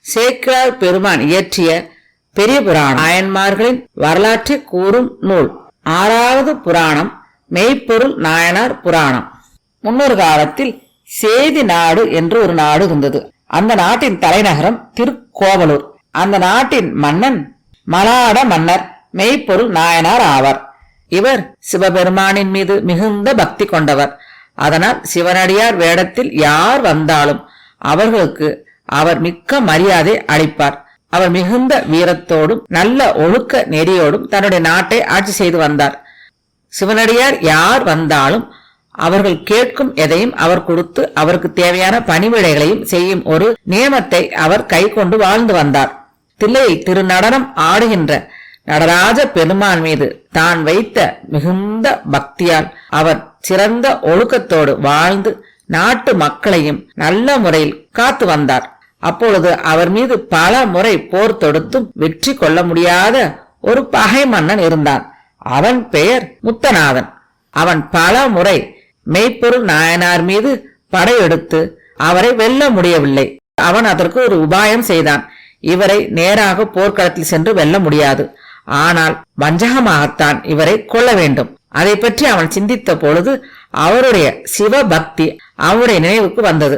சேக்கிழார் பெருமான் இயற்றிய பெரிய புராணம். நாயன்மார்களின் வரலாற்றை கூறும் நூல். ஆறாவது புராணம் மெய்ப்பொருள் நாயனார் புராணம். முன்னொரு காலத்தில் சேதி நாடு என்று ஒரு நாடு இருந்தது. அந்த நாட்டின் தலைநகரம் திருக்கோவலூர். அந்த நாட்டின் மன்னன் மலாட மன்னர் மெய்ப்பொருள் நாயனார் ஆவார். இவர் சிவபெருமானின் மீது மிகுந்த பக்தி கொண்டவர். அதனால் சிவனடியார் வேடத்தில் யார் வந்தாலும் அவர்களுக்கு அவர் மிக்க மரியாதை அளிப்பார். அவர் மிகுந்த வீரத்தோடும் நல்ல ஒழுக்க நெறியோடும் தன்னுடைய நாட்டை ஆட்சி செய்து வந்தார். சிவனடியார் யார் வந்தாலும் அவர்கள் கேட்கும் எதையும் அவர் கொடுத்து அவருக்கு தேவையான பணிவிடைகளையும் செய்யும் ஒரு நியமத்தை அவர் கை கொண்டு வாழ்ந்து வந்தார். தில்லையை திருநடனம் ஆடுகின்ற நடராஜ பெருமான் மீது தான் வைத்த மிகுந்த பக்தியால் அவர் சிறந்த ஒழுக்கத்தோடு வாழ்ந்து நாட்டு மக்களையும் நல்ல முறையில் காத்து வந்தார். அப்பொழுது அவர் மீது பல முறை போர் தொடுத்தும் வெற்றி கொள்ள முடியாத ஒரு பகை மன்னன் இருந்தான். அவன் பெயர் முத்தநாதன் அவன் பல முறை மெய்ப்பொருள் நாயனார் மீது படையெடுத்து அவரை வெல்ல முடியவில்லை. அவன் அதற்கு ஒரு உபாயம் செய்தான். இவரை நேராக போர்க்களத்தில் சென்று வெல்ல முடியாது. ஆனால் வஞ்சகமாகத்தான் இவரை கொல்ல வேண்டும். அதை பற்றி அவன் சிந்தித்த பொழுது அவருடைய சிவபக்தி அவருடைய நினைவுக்கு வந்தது.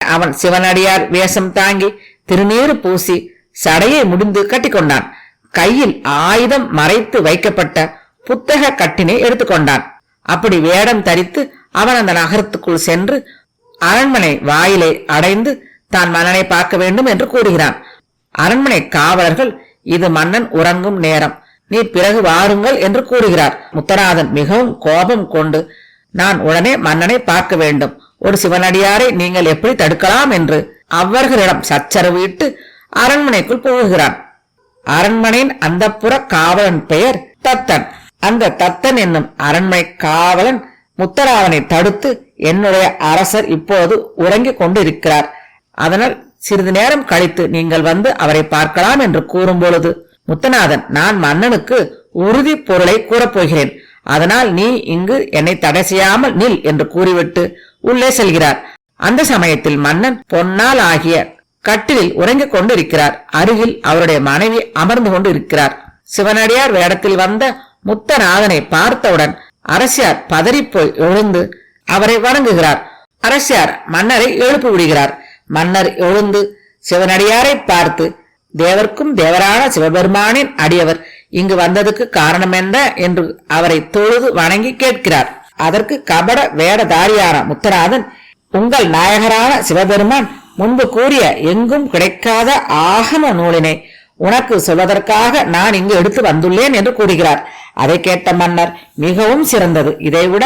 அவன் சிவனடியார் வேஷம் தாங்கி திருநீறு பூசி சடையை முடிந்து கட்டிக்கொண்டான். கையில் ஆயுதம் மறைத்து வைக்கப்பட்ட புத்தக கட்டினை எடுத்துக்கொண்டான். அப்படி வேடம் தரித்து அவன் அந்த நகரத்துக்குள் சென்று அரண்மனை வாயிலை அடைந்து தான் மன்னனை பார்க்க வேண்டும் என்று கூறுகிறான். அரண்மனை காவலர்கள் இது மன்னன் உறங்கும் நேரம். நீ பிறகு வாருங்கள் என்று கூறுகிறார். முத்தநாதன் மிகவும் கோபம் கொண்டு நான் உடனே மன்னனை பார்க்க வேண்டும். ஒரு சிவனடியாரை நீங்கள் எப்படி தடுக்கலாம்? என்று அவர்களிடம் சச்சரவு இட்டு அரண்மனைக்குள் போகிறான் அரண்மனையின் அந்தப்புற காவலன் பெயர் தத்தன். அந்த தத்தன் என்னும் அரண்மனை காவலன் முத்தராவனை தடுத்து என்னுடைய அரசர் இப்போது உறங்கிக் கொண்டிருக்கிறார். அதனால் சிறிது நேரம் கழித்து நீங்கள் வந்து அவரை பார்க்கலாம் என்று கூறும் பொழுது முத்தநாதன் நான் மன்னனுக்கு உறுதி பொருளை கூறப்போகிறேன் அதனால் நீ இங்கு என்னை தடை செய்யாமல் நில் என்று கூறிவிட்டு உள்ளே செல்கிறார். அந்த சமயத்தில் மன்னன் பொன்னால் ஆகிய கட்டிலில் உறங்கிக் கொண்டு இருக்கிறார் அருகில் அவருடைய மனைவி அமர்ந்து கொண்டு இருக்கிறார். சிவனடியார் வேடத்தில் வந்த முத்தநாதனை பார்த்தவுடன் அரசியார் பதறிப்போய் எழுந்து அவரை வணங்குகிறார். அரசியார் மன்னரை எழுப்பி விடுகிறார். மன்னர் எழுந்து சிவனடியாரை பார்த்து தேவர்க்கும் தேவரான சிவபெருமானின் அடியவர். இங்கு வந்ததுக்கு காரணம் என்ன என்று அவரை தொழுது வணங்கி கேட்கிறார். அதற்கு கபட வேடதாரியான முத்தநாதன் உங்கள் நாயகரான சிவபெருமான் முன்பு கூறிய எங்கும் கிடைக்காத ஆகம நூலினை உனக்கு சொல்வதற்காக நான் இங்கு எடுத்து வந்துள்ளேன் என்று கூறுகிறார். அதை கேட்ட மன்னர் மிகவும் சிறந்தது. இதைவிட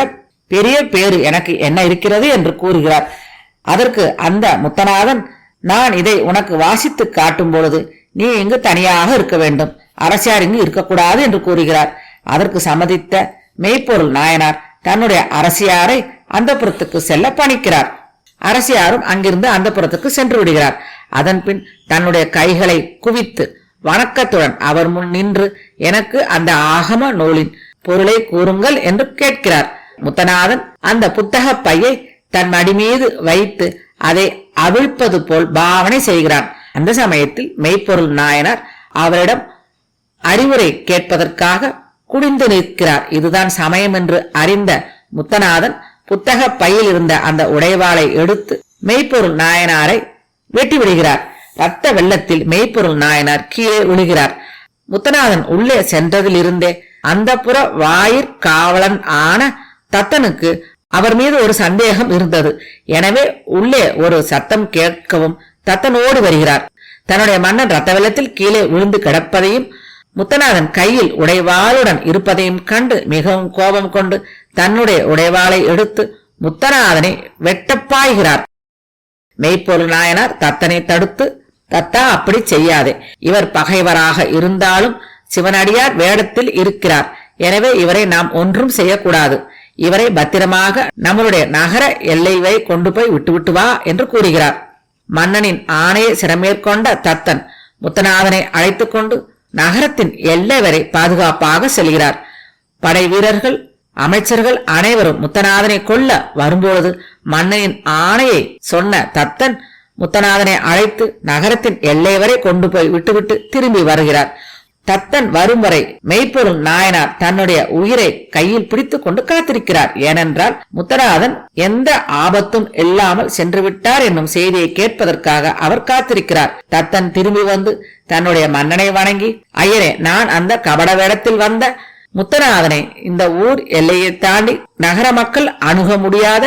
பெரிய பேரு எனக்கு என்ன இருக்கிறது? என்று கூறுகிறார். அதற்கு அந்த முத்தநாதன் நான் இதை உனக்கு வாசித்து காட்டும் பொழுது நீ இங்கு தனியாக இருக்க வேண்டும். அரசியார் இங்கு இருக்கக்கூடாது என்று கூறுகிறார். அதற்கு சம்மதித்த மெய்ப்பொருள் நாயனார் தன்னுடைய அரசியாரை அந்த புறத்துக்கு செல்ல பணிக்கிறார். அரசியாரும் அங்கிருந்து அந்த புறத்துக்கு சென்று விடுகிறார். அதன் பின் தன்னுடைய கைகளை குவித்து வணக்கத்துடன் அவர் முன் நின்று எனக்கு அந்த ஆகம நூலின் பொருளை கூறுங்கள் என்று கேட்கிறார். முத்தநாதன் அந்த புத்தக பையை தன் மடி மீது வைத்து அதை அவிழ்ப்பது போல் பாவனை செய்கிறான். அந்த சமயத்தில் மெய்ப்பொருள் நாயனார் அவரிடம் அறிவுரை கேட்பதற்காக குடிந்து நிற்கிறார். இதுதான் சமயம் என்று அறிந்த முத்தநாதன் புத்தக பையில் இருந்த அந்த உடைவாளை எடுத்து மெய்ப்பொருள் நாயனாரை வெட்டி விடுகிறார். ரத்த வெள்ளத்தில் மெய்ப்பொருள் நாயனார் கீழே விழுகிறார். முத்தநாதன் உள்ளே சென்றதிலிருந்தே அந்த புற வாயிற் காவலன் ஆன தத்தனுக்கு அவர் மீது ஒரு சந்தேகம் இருந்தது. எனவே உள்ளே ஒரு சத்தம் கேட்கவும் தத்தனோடு வருகிறார். தன்னுடைய மன்னன் ரத்த வெள்ளத்தில் கீழே விழுந்து கிடப்பதையும் முத்தநாதன் கையில் உடைவாளுடன் இருப்பதையும் கண்டு மிகவும் கோபம் கொண்டு தன்னுடைய உடைவாளை எடுத்து முத்தநாதனை வெட்டப்பாய்கிறார் மெய்ப்பொருள் நாயனார் தத்தனை தடுத்து தத்தா அப்படி செய்யாதே. இவர் பகைவராக இருந்தாலும் சிவனடியார் வேடத்தில் இருக்கிறார். எனவே இவரை நாம் ஒன்றும் செய்யக்கூடாது. இவரை பத்திரமாக நம்மளுடைய நகர எல்லை வரை கொண்டு போய் விட்டுவிட்டு வா என்று கூறுகிறார். மன்னனின் ஆணையை சிறமேற்கொண்ட தத்தன் முத்தநாதனை அழைத்துக் கொண்டு நகரத்தின் எல்லை வரை பாதுகாப்பாக செல்கிறார். படை வீரர்கள் அமைச்சர்கள் அனைவரும் முத்தநாதனை கொல்ல வரும்பொழுது மன்னனின் ஆணையை சொன்ன தத்தன் முத்தநாதனை அழைத்து நகரத்தின் எல்லை வரை கொண்டு போய் விட்டுவிட்டு திரும்பி வருகிறார். தத்தன் வரும் வரை மெய்ப்பொருள் நாயனார் தன்னுடைய உயிரை கையில் பிடித்துக் கொண்டு காத்திருக்கிறார். ஏனென்றால் முத்தநாதன் எந்த ஆபத்தும் இல்லாமல் சென்று விட்டார் என்னும் செய்தியை கேட்பதற்காக அவர் காத்திருக்கிறார். தத்தன் திரும்பி வந்து தன்னுடைய மன்னனை வணங்கி ஐயரே நான் அந்த கபட வேடத்தில் வந்த முத்தநாதனை இந்த ஊர் எல்லையை தாண்டி நகர மக்கள் அணுக முடியாத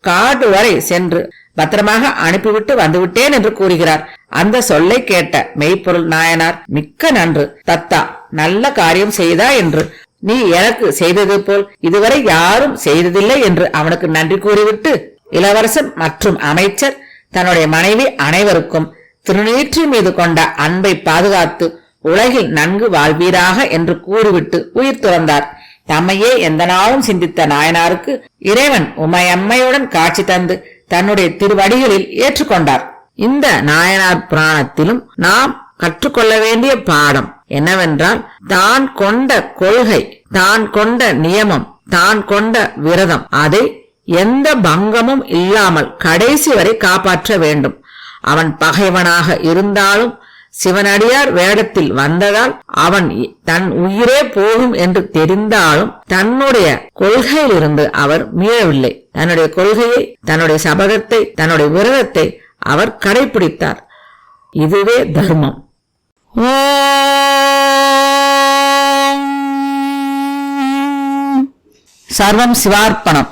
காடு வரை சென்று பத்திரமாக அனுப்பிவிட்டு வந்துவிட்டேன் என்று கூறுகிறார். அந்த சொல்லை கேட்ட மெய்ப்பொருள் நாயனார் மிக்க நன்று. தத்தா நல்ல காரியம் செய்தா என்று. நீ எனக்கு செய்தது போல் இதுவரை யாரும் செய்ததில்லை என்று அவனுக்கு நன்றி கூறிவிட்டு இளவரசன் மற்றும் அமைச்சர் தன்னுடைய மனைவி அனைவருக்கும் திருநீற்றி மீது கொண்ட அன்பை பாதுகாத்து உலகில் நன்கு வாழ்வீராக என்று கூறிவிட்டு உயிர் துறந்தார். தம்மையே எந்த நாளும் சிந்தித்த நாயனாருக்கு இறைவன் உமையம்மையுடன் காட்சி தந்து தன்னுடைய திருவடிகளில் ஏற்றுக்கொண்டார். இந்த நாயனார் புராணத்திலும் நாம் கற்றுக்கொள்ள வேண்டிய பாடம் என்னவென்றால் தான் கொண்ட கொள்கை தான் கொண்ட நியமம் தான் கொண்ட விரதம் அதை எந்த பங்கமும் இல்லாமல் கடைசி வரை காப்பாற்ற வேண்டும். அவன் பகைவனாக இருந்தாலும் சிவனடியார் வேடத்தில் வந்ததால் அவன் தன் உயிரே போகும் என்று தெரிந்தாலும் தன்னுடைய கொள்கையிலிருந்து அவர் மீளவில்லை. தன்னுடைய கொள்கையை தன்னுடைய சபதத்தை தன்னுடைய விரதத்தை அவர் கடைபிடித்தார். இதுவே தர்மம். சர்வம் சிவார்ப்பணம்.